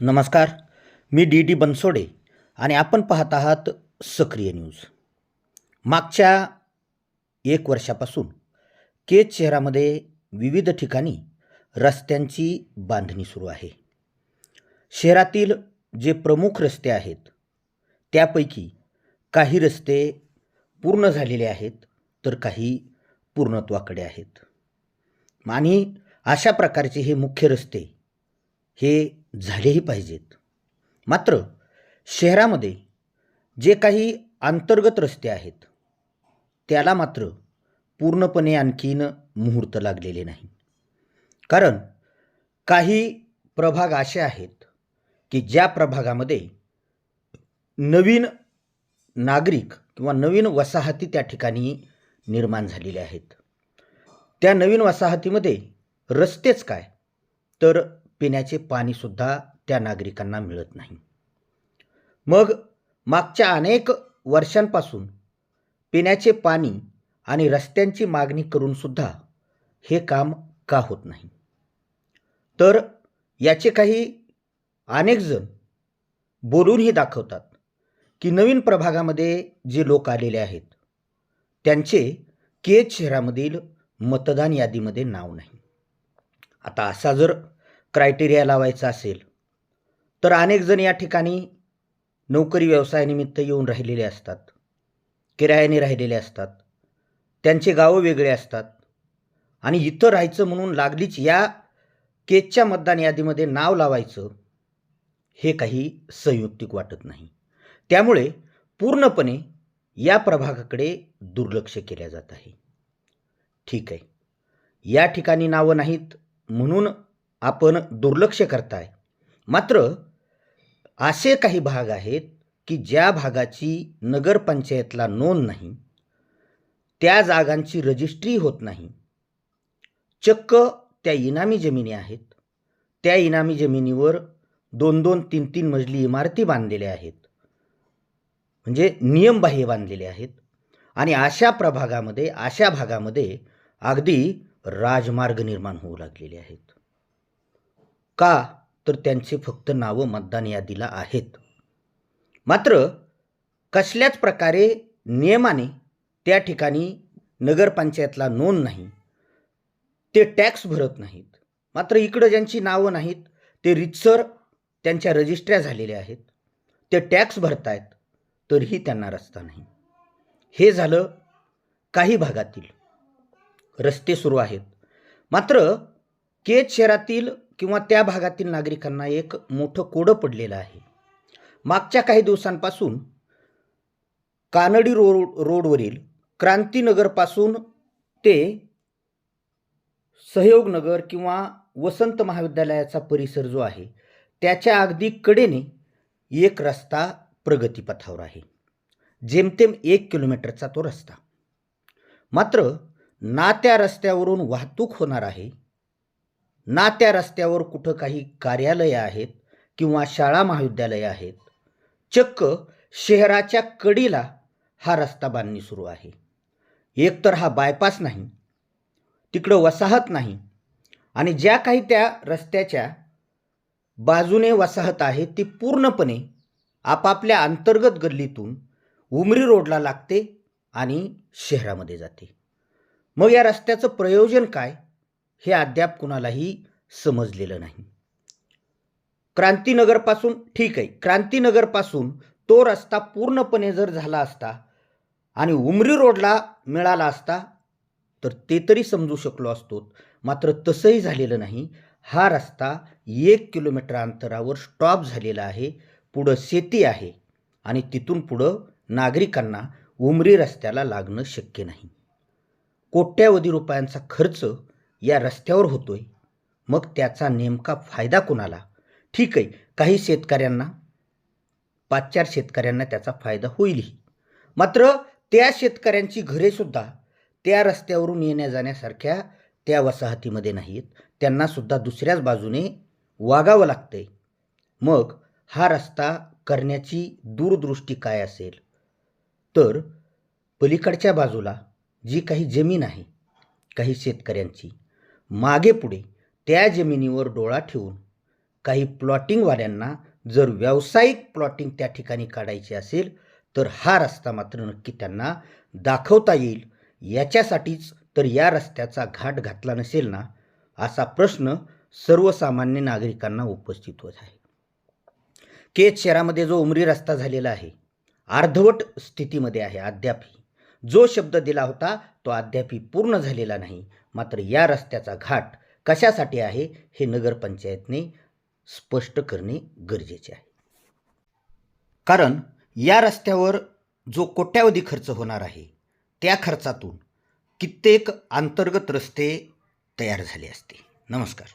नमस्कार मी D D Bansode आणि आपण पाहत आहात सक्रिय न्यूज. मागच्या एक वर्षापासून केज शहरामध्ये विविध ठिकाणी रस्त्यांची बांधणी सुरू आहे. शहरातील जे प्रमुख रस्ते आहेत त्यापैकी काही रस्ते पूर्ण झालेले आहेत तर काही पूर्णत्वाकडे आहेत. आणि अशा प्रकारचे हे मुख्य रस्ते हे झालेही पाहिजेत. मात्र शहरामध्ये जे काही अंतर्गत रस्ते आहेत त्याला मात्र पूर्णपणे आणखीन मुहूर्त लागलेले नाही. कारण काही प्रभाग असे आहेत की ज्या प्रभागामध्ये नवीन नागरिक किंवा नवीन वसाहती त्या ठिकाणी निर्माण झालेल्या आहेत. त्या नवीन वसाहतीमध्ये रस्तेच काय? तर पिण्याचे पाणीसुद्धा त्या नागरिकांना मिळत नाही. मग मागच्या अनेक वर्षांपासून पिण्याचे पाणी आणि रस्त्यांची मागणी करूनसुद्धा हे काम का होत नाही? तर याचे काही अनेकजण बोलूनही दाखवतात की नवीन प्रभागामध्ये जे लोक आलेले आहेत त्यांचे केज शहरामधील मतदान यादीमध्ये नाव नाही. आता असा जर क्रायटेरिया लावायचा असेल तर अनेकजण या ठिकाणी नोकरी व्यवसायानिमित्त येऊन राहिलेले असतात किरायाने राहिलेले असतात त्यांचे गावं वेगळे असतात आणि इथं राहायचं म्हणून लागलीच या केसच्या मतदान यादीमध्ये नाव लावायचं हे काही संयुक्तिक वाटत नाही. त्यामुळे पूर्णपणे या प्रभागाकडे दुर्लक्ष केल्या जात आहे. ठीक आहे. या ठिकाणी नावं नाहीत म्हणून आपण दुर्लक्ष करताय. मात्र असे काही भाग आहेत की ज्या भागाची नगरपंचायतला नोंद नाही त्या जागांची रजिस्ट्री होत नाही. चक्क त्या इनामी जमिनी आहेत. त्या इनामी जमिनीवर दोन दोन तीन तीन मजली इमारती बांधलेल्या आहेत. म्हणजे नियमबाह्य बांधलेले आहेत. आणि अशा प्रभागामध्ये अशा भागामध्ये अगदी राजमार्ग निर्माण होऊ लागलेले आहेत. का? तर त्यांचे फक्त नावं मतदान यादीला आहेत. मात्र कसल्याच प्रकारे नियमाने त्या ठिकाणी नगरपंचायतला नोंद नाही ते टॅक्स भरत नाहीत. मात्र इकडं ज्यांची नावं नाहीत ते रितसर त्यांच्या रजिस्ट्र्या झालेल्या आहेत. ते टॅक्स भरतायत तरीही त्यांना रस्ता नाही. हे झालं काही भागातील. रस्ते सुरू आहेत. मात्र केज शहरातील किंवा त्या भागातील नागरिकांना एक मोठं कोडं पडलेलं आहे. मागच्या काही दिवसांपासून कानडी रोड रोडवरील क्रांतीनगरपासून ते सहयोगनगर किंवा वसंत महाविद्यालयाचा परिसर जो आहे त्याच्या अगदी कडेने एक रस्ता प्रगतीपथावर आहे. जेमतेम एक किलोमीटरचा तो रस्ता. मात्र ना त्या रस्त्यावरून वाहतूक होणार आहे ना त्या रस्त्यावर कुठं काही कार्यालयं आहेत किंवा शाळा महाविद्यालयं आहेत चक्क शहराच्या कडीला हा रस्ता बांधणी सुरू आहे. एकतर हा बायपास नाही तिकडं वसाहत नाही आणि ज्या काही त्या रस्त्याच्या बाजूने वसाहत आहे ती पूर्णपणे आपापल्या अंतर्गत गल्लीतून उमरी रोडला लागते आणि शहरामध्ये जाते. मग या रस्त्याचं प्रयोजन काय? हे अद्याप कुणालाही समजलेलं नाही. क्रांतीनगरपासून ठीक आहे. क्रांतीनगरपासून तो रस्ता पूर्णपणे जर झाला असता आणि उमरी रोडला मिळाला असता तर ते तरी समजू शकलो असतो. मात्र तसंही झालेलं नाही. हा रस्ता एक किलोमीटर अंतरावर स्टॉप झालेला आहे. पुढं शेती आहे आणि तिथून पुढं नागरिकांना उमरी रस्त्याला लागणं शक्य नाही. कोट्यावधी रुपयांचा खर्च या रस्त्यावर होतोय. मग त्याचा नेमका फायदा कोणाला? ठीक आहे काही शेतकऱ्यांना पाच चार शेतकऱ्यांना त्याचा फायदा होईलही. मात्र त्या शेतकऱ्यांची घरेसुद्धा त्या रस्त्यावरून येण्या जाण्यासारख्या त्या वसाहतीमध्ये नाहीत त्यांनासुद्धा दुसऱ्याच बाजूने वागावं लागतंय. मग हा रस्ता करण्याची दूरदृष्टी काय असेल? तर पलीकडच्या बाजूला जी काही जमीन आहे काही शेतकऱ्यांची मागेपुढे त्या जमिनीवर डोळा ठेवून काही प्लॉटिंगवाल्यांना जर व्यावसायिक प्लॉटिंग त्या ठिकाणी काढायची असेल तर हा रस्ता मात्र नक्की त्यांना दाखवता येईल. याच्यासाठीच तर या रस्त्याचा घाट घातला नसेल ना असा प्रश्न सर्वसामान्य नागरिकांना उपस्थित होत आहे. केज शहरामध्ये जो उमरी रस्ता झालेला आहे अर्धवट स्थितीमध्ये आहे अद्यापही. जो शब्द दिला होता तो अद्यापही पूर्ण झालेला नाही. मात्र या रस्त्याचा घाट कशासाठी आहे हे नगरपंचायतने स्पष्ट करणे गरजेचे आहे. कारण या रस्त्यावर जो कोट्यावधी खर्च होणार आहे त्या खर्चातून कित्येक अंतर्गत रस्ते तयार झाले असते. नमस्कार.